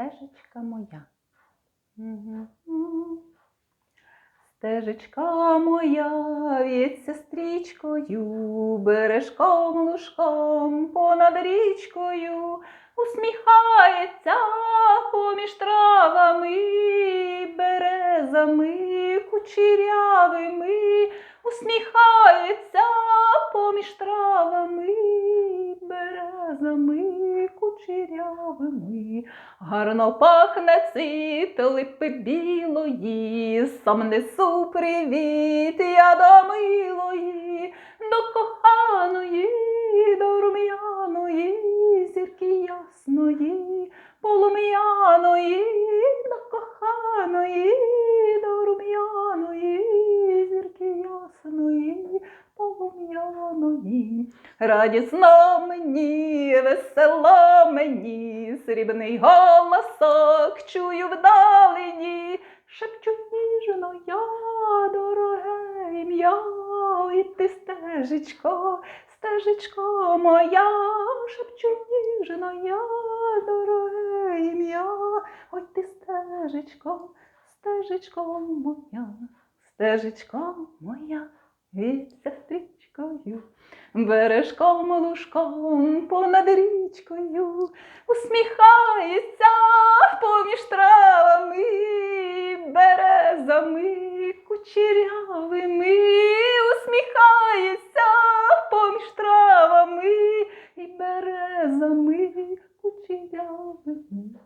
стежечка моя. Мгм. Стежечка моя в'ється стрічкою, бережком лужком понад річкою, усміхається поміж травами, березами кучерявими, усміхається поміж травами, березами кучерявими. Гарно пахне цвіт липи білої, сам несу привіт я до милої, до коханої, до рум'яної, зірки ясної, полум'яної, до коханої, Радісно мені, весело мені, срібний голосок чую вдалині, шепчуть ніжно я, дороге ім'я, і ти стежечко, стежечко моя, шепчуть ніжно я, дороге ім'я, ой ти стежечко, стежечко моя, стежечко моя, стрічкою бережком лужком понад річкою усміхається поміж травами, березами кучерявими, усміхається поміж травами і березами кучерявими.